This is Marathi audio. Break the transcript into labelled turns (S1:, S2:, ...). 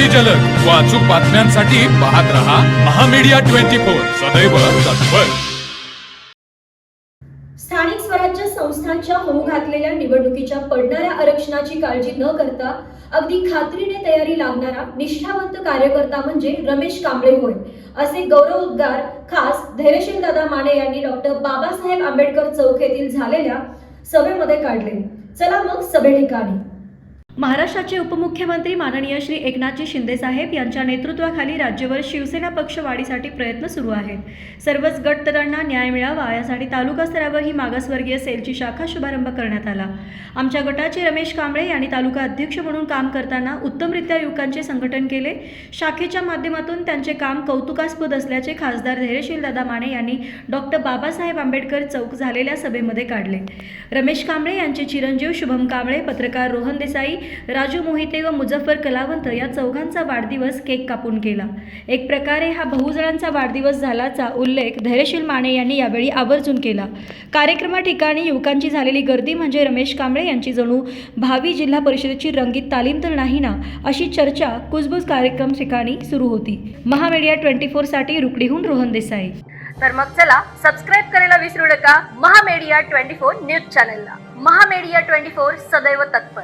S1: अगदी जलद. व अचूक बातम्यांसाठी पाहत रहा महामीडिया ट्वेंटी फोर. सदैव तत्पर.
S2: स्थानिक स्वराज्य संस्थांच्या होऊ घातलेल्या निवडणुकीच्या पडणाऱ्या आरक्षणाची काळजी न करता अगदी खात्रीने तयारी लावणारा निष्ठावंत कार्यकर्ता म्हणजे रमेश कांबळे होय. असे गौरव उद्गार खास धैर्यशील दादा माने यांनी डॉक्टर बाबासाहेब आंबेडकर चौक येथील झालेल्या सभेमध्ये काढले. चला मग सभे ठिकाणी महाराष्ट्राचे उपमुख्यमंत्री माननीय श्री एकनाथजी शिंदे साहेब यांच्या नेतृत्वाखाली राज्यभर शिवसेना पक्ष वाढीसाठी प्रयत्न सुरू आहेत. सर्वच गटतरांना न्याय मिळावा यासाठी तालुका स्तरावर ही मागासवर्गीय सेलची शाखा शुभारंभ करण्यात आला. आमच्या गटाचे रमेश कांबळे यांनी तालुका अध्यक्ष म्हणून काम करताना उत्तमरित्या युवकांचे संघटन केले. शाखेच्या माध्यमातून त्यांचे काम कौतुकास्पद असल्याचे खासदार धैर्यशील दादा माने यांनी डॉक्टर बाबासाहेब आंबेडकर चौक झालेल्या सभेमध्ये काढले. रमेश कांबळे यांचे चिरंजीव शुभम कांबळे पत्रकार रोहन देसाई राजू मोहिते व मुझफ्फर कलावंत या चौघांचा वाढदिवस केक कापून केला. एक प्रकारे हा बहुजणांचा वाढदिवस झाल्याचा उल्लेख धैर्यशील माने यांनी यावेळी आवर्जून केला. कार्यक्रमा ठिकाणी युवकांची झालेली गर्दी म्हणजे रमेश कांबळे यांची जणू भावी जिल्हा परिषदेची रंगीत तालीम तर नाही ना अशी चर्चा कुजबूज कार्यक्रम ठिकाणी सुरू होती. महामीडिया ट्वेंटी फोरसाठी रुकडीहून रोहन देसाई.
S3: तर मग चला सबस्क्राईब करायला विसरू नका महामेडिया ट्वेंटी फोर न्यूज चॅनलला. महामेडिया ट्वेंटी फोर सदैव तत्पर.